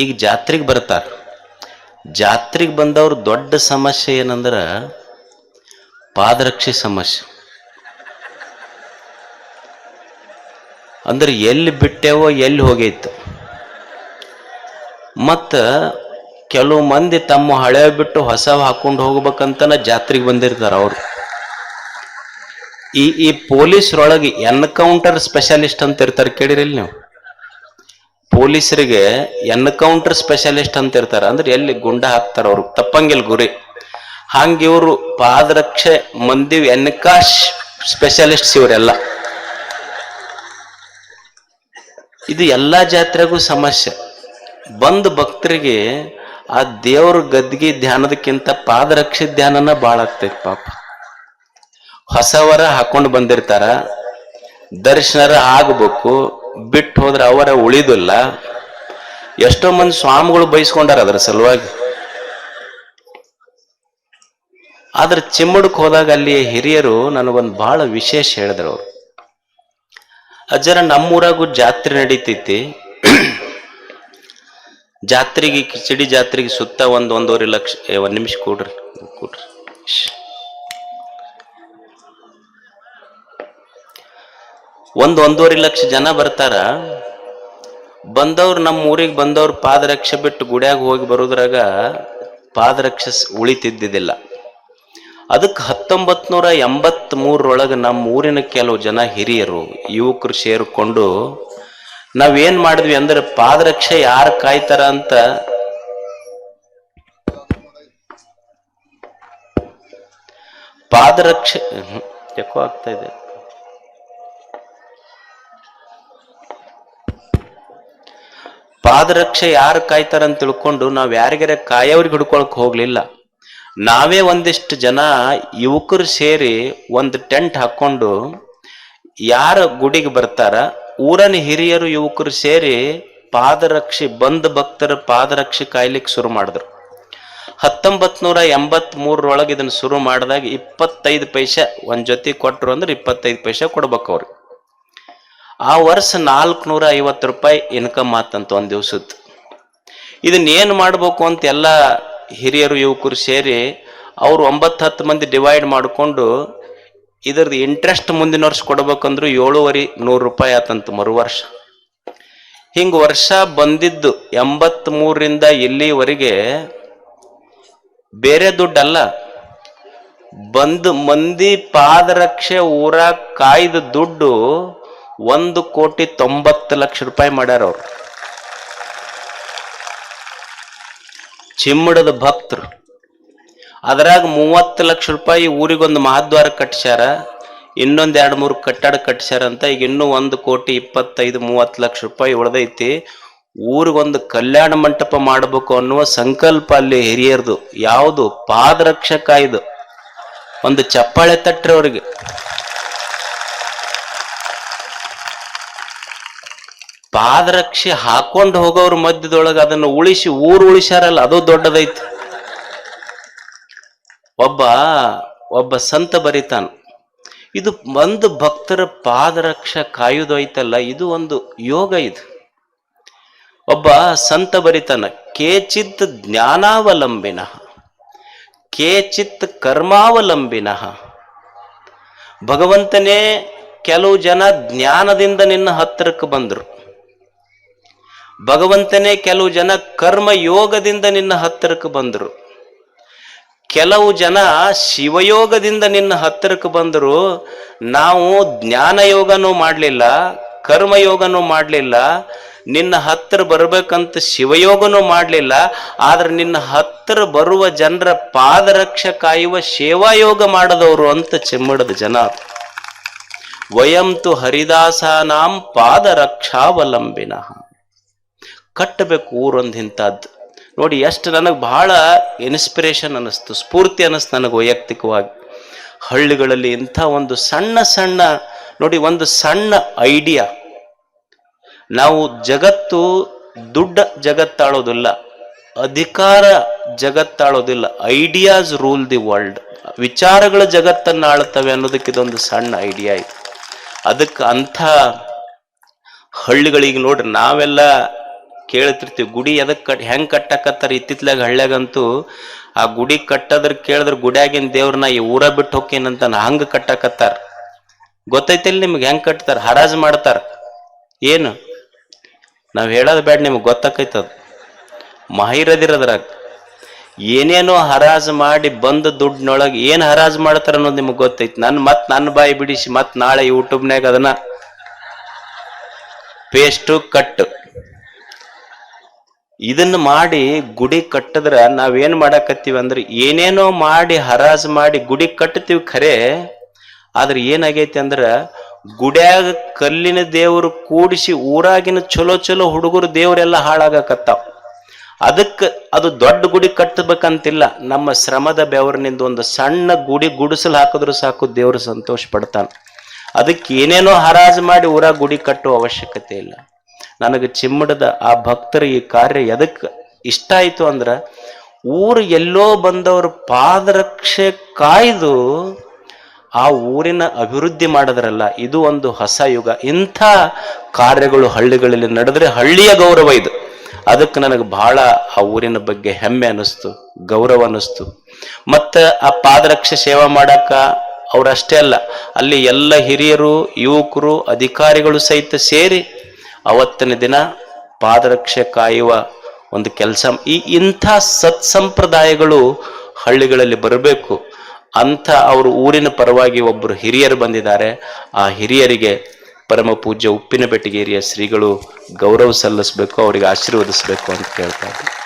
ಈಗ ಜಾತ್ರೆಗೆ ಬರ್ತಾರೆ. ಜಾತ್ರೆಗೆ ಬಂದವ್ರ ದೊಡ್ಡ ಸಮಸ್ಯೆ ಏನಂದ್ರ ಪಾದರಕ್ಷೆ ಸಮಸ್ಯೆ. ಅಂದ್ರೆ ಎಲ್ಲಿ ಬಿಟ್ಟೆವೋ ಎಲ್ಲಿ ಹೋಗೈತು. ಮತ್ತ ಕೆಲವು ಮಂದಿ ತಮ್ಮ ಹಳೆ ಬಿಟ್ಟು ಹೊಸ ಹಾಕೊಂಡು ಹೋಗ್ಬೇಕಂತನ ಜಾತ್ರೆಗೆ ಬಂದಿರ್ತಾರೆ ಅವ್ರು. ಈ ಈ ಪೊಲೀಸ್ರೊಳಗೆ ಎನ್ಕೌಂಟರ್ ಸ್ಪೆಷಲಿಸ್ಟ್ ಅಂತ ಇರ್ತಾರೆ ಕೇಳಿರಿಲ್ಲ ನೀವು. ಪೊಲೀಸರಿಗೆ ಎನ್ಕೌಂಟರ್ ಸ್ಪೆಷಲಿಸ್ಟ್ ಅಂತ ಇರ್ತಾರ, ಅಂದ್ರೆ ಎಲ್ಲಿ ಗುಂಡ ಹಾಕ್ತಾರ ಅವ್ರಿಗೆ ತಪ್ಪಂಗಿಲ್ ಗುರಿ. ಹಂಗ ಇವರು ಪಾದರಕ್ಷೆ ಮಂದಿ ಎನ್ಕಾಶ್ ಸ್ಪೆಷಲಿಸ್ಟ್ಸ್ ಇವರೆಲ್ಲ. ಇದು ಎಲ್ಲಾ ಜಾತ್ರೆಗೂ ಸಮಸ್ಯೆ. ಬಂದ ಭಕ್ತರಿಗೆ ಆ ದೇವ್ರ ಗದ್ಗಿ ಧ್ಯಾನದಕ್ಕಿಂತ ಪಾದರಕ್ಷೆ ಧ್ಯಾನನ ಭಾಳ ಆಗ್ತೈತಿ ಪಾಪ. ಹೊಸವರ ಹಾಕೊಂಡು ಬಂದಿರ್ತಾರ, ದರ್ಶನರ ಆಗಬೇಕು ಬಿಟ್ಟು ಹೋದ್ರೆ ಅವರ ಉಳಿದಿಲ್ಲ. ಎಷ್ಟೋ ಮಂದಿ ಸ್ವಾಮಿಗಳು ಬಯಸ್ಕೊಂಡಾರ ಅದರ ಸಲುವಾಗಿ. ಆದ್ರೆ ಚಿಮ್ಮಡಕ್ ಹೋದಾಗ ಅಲ್ಲಿ ಹಿರಿಯರು ನನಗೊಂದು ಬಹಳ ವಿಶೇಷ ಹೇಳಿದ್ರು ಅವರು. ಅಜ್ಜರ ನಮ್ಮೂರಾಗೂ ಜಾತ್ರೆ ನಡೀತೈತಿ. ಜಾತ್ರೆಗೆ, ಕಿಚಡಿ ಜಾತ್ರೆಗೆ ಸುತ್ತ ಒಂದು ಒಂದೂವರೆ ಲಕ್ಷ ಒಂದ್ ನಿಮಿಷ ಕೊಡ್ರಿ, ಕೂಡ್ರಿ. ಒಂದ್ ಒಂದೂವರೆ ಲಕ್ಷ ಜನ ಬರ್ತಾರ. ಬಂದವ್ರು ನಮ್ಮ ಊರಿಗೆ ಬಂದವ್ರು ಪಾದರಕ್ಷೆ ಬಿಟ್ಟು ಗುಡಿಯಾಗ ಹೋಗಿ ಬರೋದ್ರಾಗ ಪಾದರಕ್ಷೆ ಉಳಿತಿದ್ದಿದ್ದಿಲ್ಲ. ಅದಕ್ಕೆ ಹತ್ತೊಂಬತ್ ನೂರ ಎಂಬತ್ ಮೂರರೊಳಗೆ ನಮ್ಮ ಊರಿನ ಕೆಲವು ಜನ ಹಿರಿಯರು, ಯುವಕರು ಸೇರಿಕೊಂಡು ನಾವೇನ್ ಮಾಡಿದ್ವಿ ಅಂದ್ರೆ ಪಾದರಕ್ಷೆ ಯಾರು ಕಾಯ್ತಾರ ಅಂತ ಪಾದರಕ್ಷೆ ಯಾಕೋ ಆಗ್ತಾ ಇದೆ. ಪಾದರಕ್ಷೆ ಯಾರು ಕಾಯ್ತಾರ ಅಂತ ತಿಳ್ಕೊಂಡು ನಾವ್ ಯಾರಿಗಾರ ಕಾಯವ್ರಿಗೆ ಹಿಡ್ಕೊಳಕ್ ಹೋಗ್ಲಿಲ್ಲ. ನಾವೇ ಒಂದಿಷ್ಟು ಜನ ಯುವಕರು ಸೇರಿ ಒಂದು ಟೆಂಟ್ ಹಾಕೊಂಡು ಯಾರ ಗುಡಿಗೆ ಬರ್ತಾರ, ಊರನ ಹಿರಿಯರು ಯುವಕರು ಸೇರಿ ಪಾದರಕ್ಷೆ, ಬಂದ ಭಕ್ತರ ಪಾದರಕ್ಷೆ ಕಾಯ್ಲಿಕ್ಕೆ ಶುರು ಮಾಡಿದ್ರು. ಹತ್ತೊಂಬತ್ ನೂರ ಎಂಬತ್ ಮೂರರೊಳಗೆ ಇದನ್ನ ಶುರು ಮಾಡಿದಾಗ ಇಪ್ಪತ್ತೈದು ಪೈಸೆ ಒಂದ್ ಜೊತೆ ಕೊಟ್ರು ಅಂದ್ರೆ ಇಪ್ಪತ್ತೈದು ಪೈಸೆ ಕೊಡ್ಬೇಕು ಅವ್ರಿಗೆ ಆ ವರ್ಷ ನಾಲ್ಕುನೂರ ಐವತ್ತು ರೂಪಾಯಿ ಇನ್ಕಮ್ ಆತಂತ ಒಂದು ದಿವ್ಸದ್ದು ಇದನ್ನ ಮಾಡಬೇಕು ಅಂತ ಎಲ್ಲ ಹಿರಿಯರು, ಯುವಕರು ಸೇರಿ ಅವ್ರು ಒಂಬತ್ತು ಹತ್ತು ಮಂದಿ ಡಿವೈಡ್ ಮಾಡಿಕೊಂಡು ಇದ್ರದ್ದು ಇಂಟ್ರೆಸ್ಟ್ ಮುಂದಿನ ವರ್ಷ ಕೊಡ್ಬೇಕಂದ್ರು ಏಳುವರೆ ನೂರು ರೂಪಾಯಿ ಆತಂತ ಮರು ವರ್ಷ ಹಿಂಗ ವರ್ಷ ಬಂದಿದ್ದು ಎಂಬತ್ ಮೂರರಿಂದ ಇಲ್ಲಿವರೆಗೆ ಬೇರೆ ದುಡ್ಡಲ್ಲ. ಬಂದು ಮಂದಿ ಪಾದರಕ್ಷೆ ಊರಾಗ ಕಾಯ್ದ ದುಡ್ಡು ಒಂದು ಕೋಟಿ ತೊಂಬತ್ತು ಲಕ್ಷ ರೂಪಾಯಿ ಮಾಡ್ಯಾರ ಅವ್ರು. ಚಿಮ್ಮಡದ ಭಕ್ತರು. ಅದರಾಗ ಮೂವತ್ತು ಲಕ್ಷ ರೂಪಾಯಿ ಊರಿಗೊಂದು ಮಹಾದ್ವಾರ ಕಟ್ಟಿಸ್ಯಾರ ಇನ್ನೊಂದು ಎರಡು ಮೂರು ಕಟ್ಟಡ ಕಟ್ಸ್ಯಾರ ಅಂತ ಈಗ ಇನ್ನೂ ಒಂದು ಕೋಟಿ ಇಪ್ಪತ್ತೈದು, ಮೂವತ್ತು ಲಕ್ಷ ರೂಪಾಯಿ ಉಳ್ದೈತಿ ಊರಿಗೊಂದು ಕಲ್ಯಾಣ ಮಂಟಪ ಮಾಡಬೇಕು ಅನ್ನುವ ಸಂಕಲ್ಪ ಅಲ್ಲಿ ಹಿರಿಯರ್ದು. ಯಾವುದು ಪಾದರಕ್ಷಕ ಇದು. ಒಂದು ಚಪ್ಪಾಳೆ ತಟ್ರಿ ಅವ್ರಿಗೆ. ಪಾದರಕ್ಷೆ ಹಾಕೊಂಡು ಹೋಗೋರ ಮಧ್ಯದೊಳಗೆ ಅದನ್ನು ಉಳಿಸಿ ಊರು ಉಳಿಸ್ಯಾರಲ್ಲ, ಅದು ದೊಡ್ಡದೈತಿ. ಒಬ್ಬ ಒಬ್ಬ ಸಂತ ಬರಿತಾನ, ಇದು ಒಂದು ಭಕ್ತರ ಪಾದರಕ್ಷ ಕಾಯುವುದು ಐತಲ್ಲ, ಇದು ಒಂದು ಯೋಗ ಇದು. ಒಬ್ಬ ಸಂತ ಬರಿತಾನ, ಕೇಚಿತ್ ಜ್ಞಾನಾವಲಂಬಿನ, ಕೇಚಿತ್ ಕರ್ಮಾವಲಂಬಿನ, ಭಗವಂತನೇ ಕೆಲವು ಜನ ಜ್ಞಾನದಿಂದ ನಿನ್ನ ಹತ್ತಿರಕ್ಕೆ ಬಂದರು. ಭಗವಂತನೇ ಕೆಲವು ಜನ ಕರ್ಮ ಯೋಗದಿಂದ ನಿನ್ನ ಹತ್ತಿರಕ್ಕೆ ಬಂದರು. ಕೆಲವು ಜನ ಶಿವಯೋಗದಿಂದ ನಿನ್ನ ಹತ್ತಿರಕ್ಕೆ ಬಂದರು. ನಾವು ಜ್ಞಾನ ಯೋಗನೂ ಮಾಡಲಿಲ್ಲ ಕರ್ಮಯೋಗನೂ ಮಾಡಲಿಲ್ಲ. ನಿನ್ನ ಹತ್ತಿರ ಬರಬೇಕಂತ ಶಿವಯೋಗನೂ ಮಾಡಲಿಲ್ಲ. ಆದ್ರೆ ನಿನ್ನ ಹತ್ತಿರ ಬರುವ ಜನರ ಪಾದರಕ್ಷ ಕಾಯುವ ಸೇವಾಯೋಗ ಮಾಡದವರು ಅಂತ ಚೆಮ್ಮಡದ ಜನ. ವಯಂತು ಹರಿದಾಸಾನಾಂ ಪಾದರಕ್ಷಾವಲಂಬಿನ. ಕಟ್ಟಬೇಕು ಊರೊಂದು ಇಂಥದ್ದು ನೋಡಿ ಎಷ್ಟು ನನಗೆ ಬಹಳ ಇನ್ಸ್ಪಿರೇಷನ್ ಅನ್ನಿಸ್ತು, ಸ್ಫೂರ್ತಿ ಅನ್ನಿಸ್ತು ನನಗೆ ವೈಯಕ್ತಿಕವಾಗಿ. ಹಳ್ಳಿಗಳಲ್ಲಿ ಇಂಥ ಒಂದು ಸಣ್ಣ ಸಣ್ಣ, ನೋಡಿ, ಒಂದು ಸಣ್ಣ ಐಡಿಯಾ ನಾವು ಜಗತ್ತು ದುಡ್ಡ ಜಗತ್ತಾಳೋದಿಲ್ಲ, ಅಧಿಕಾರ ಜಗತ್ತಾಳೋದಿಲ್ಲ ಐಡಿಯಾಸ್ ರೂಲ್ ದಿ ವರ್ಲ್ಡ್ ವಿಚಾರಗಳ ಜಗತ್ತನ್ನು ಆಳುತ್ತವೆ ಅನ್ನೋದಕ್ಕೆ ಇದೊಂದು ಸಣ್ಣ ಐಡಿಯಾ ಇದೆ. ಅದಕ್ಕೆ ಅಂಥ ಹಳ್ಳಿಗಳಿಗೆ ನೋಡ್ರಿ, ನಾವೆಲ್ಲ ಕೇಳ್ತಿರ್ತೀವಿ. ಗುಡಿ ಎದಕ್ ಕಟ್, ಹೆಂಗ್ ಕಟ್ಟಕತ್ತಾರ ಇತ್ತಿತ್ಲಾಗ ಹಳ್ಳ್ಯಾಗಂತೂ ಆ ಗುಡಿ ಕಟ್ಟದ್ರ ಕೇಳಿದ್ರ ಗುಡಿಯಾಗಿನ ದೇವ್ರನ್ನ ಈ ಊರ ಬಿಟ್ಟು ಹೋಕ್ಕೇನಂತ ಹಂಗ ಕಟ್ಟಕತ್ತಾರ. ಗೊತ್ತೈತಿಲ್ಲ ನಿಮ್ಗೆ ಹೆಂಗ್ ಕಟ್ತಾರ? ಹರಾಜ್ ಮಾಡ್ತಾರ. ಏನು? ನಾವ್ ಹೇಳೋದು ಬೇಡ ನಿಮ್ಗೆ ಗೊತ್ತಾಕೈತದ. ಮಾಹಿರದಿರದ್ರಾಗ ಏನೇನೋ ಹರಾಜು ಮಾಡಿ ಬಂದ ದುಡ್ಡಿನೊಳಗೆ ಏನು ಹರಾಜು ಮಾಡ್ತಾರ ಅನ್ನೋದು ನಿಮ್ಗೆ ಗೊತ್ತೈತಿ. ನನ್ನ ಮತ್ತೆ ನನ್ನ ಬಾಯಿ ಬಿಡಿಸಿ ಮತ್ತೆ ನಾಳೆ ಯೂಟ್ಯೂಬ್ನಾಗ ಅದನ್ನ ಪೇಸ್ಟು ಕಟ್ ಇದನ್ನ ಮಾಡಿ ಗುಡಿ ಕಟ್ಟಿದ್ರ ನಾವೇನ್ ಮಾಡಕತ್ತೀವಿ ಅಂದ್ರೆ ಏನೇನೋ ಮಾಡಿ ಹರಾಜು ಮಾಡಿ ಗುಡಿ ಕಟ್ಟತೀವಿ ಖರೆ, ಆದ್ರೆ ಏನಾಗೈತಿ ಅಂದ್ರ ಗುಡ್ಯಾಗ ಕಲ್ಲಿನ ದೇವರು ಕೂಡಿಸಿ ಊರಾಗಿನ ಚಲೋ ಚಲೋ ಹುಡುಗರು ದೇವರೆಲ್ಲ ಹಾಳಾಗಕತ್ತಾವ. ಅದಕ್ಕೆ ಅದು ದೊಡ್ಡ ಗುಡಿ ಕಟ್ಟಬೇಕಂತಿಲ್ಲ, ನಮ್ಮ ಶ್ರಮದ ಬೆವರಿನಿಂದ ಒಂದು ಸಣ್ಣ ಗುಡಿ ಗುಡಿಸಲು ಹಾಕಿದ್ರು ಸಾಕು ದೇವರು ಸಂತೋಷ ಪಡ್ತಾನೆ. ಅದಕ್ಕೆ ಏನೇನೋ ಹರಾಜು ಮಾಡಿ ಊರಾಗ ಗುಡಿ ಕಟ್ಟುವ ಅವಶ್ಯಕತೆ ಇಲ್ಲ. ನನಗೆ ಚಿಮ್ಮಡದ ಆ ಭಕ್ತರ ಈ ಕಾರ್ಯ ಎದಕ್ಕೆ ಇಷ್ಟ ಆಯ್ತು ಅಂದ್ರ ಊರು ಎಲ್ಲೋ ಬಂದವರು ಪಾದರಕ್ಷೆ ಕಾಯ್ದು ಆ ಊರಿನ ಅಭಿವೃದ್ಧಿ ಮಾಡಿದ್ರಲ್ಲ, ಇದು ಒಂದು ಹೊಸ ಯುಗ. ಇಂಥ ಕಾರ್ಯಗಳು ಹಳ್ಳಿಗಳಲ್ಲಿ ನಡೆದ್ರೆ ಹಳ್ಳಿಯ ಗೌರವ ಇದು. ಅದಕ್ಕೆ ನನಗೆ ಬಹಳ ಆ ಊರಿನ ಬಗ್ಗೆ ಹೆಮ್ಮೆ ಅನಿಸ್ತು, ಗೌರವ ಅನಿಸ್ತು. ಮತ್ತು ಆ ಪಾದರಕ್ಷೆ ಸೇವಾ ಮಾಡಾಕ ಅವರಷ್ಟೇ ಅಲ್ಲ, ಅಲ್ಲಿ ಎಲ್ಲ ಹಿರಿಯರು, ಯುವಕರು, ಅಧಿಕಾರಿಗಳು ಸಹಿತ ಸೇರಿ ಅವತ್ತಿನ ದಿನ ಪಾದರಕ್ಷೆ ಕಾಯುವ ಒಂದು ಕೆಲಸ. ಈ ಇಂಥ ಸತ್ಸಂಪ್ರದಾಯಗಳು ಹಳ್ಳಿಗಳಲ್ಲಿ ಬರಬೇಕು. ಅಂಥ ಅವರು ಊರಿನ ಪರವಾಗಿ ಒಬ್ಬರು ಹಿರಿಯರು ಬಂದಿದ್ದಾರೆ. ಆ ಹಿರಿಯರಿಗೆ ಪರಮ ಪೂಜ್ಯ ಉಪ್ಪಿನ ಬೆಟ್ಟಿಗೇರಿಯ ಶ್ರೀಗಳು ಗೌರವ ಸಲ್ಲಿಸಬೇಕು, ಅವರಿಗೆ ಆಶೀರ್ವದಿಸಬೇಕು ಅಂತ ಕೇಳ್ತಾ ಇದ್ದೀನಿ.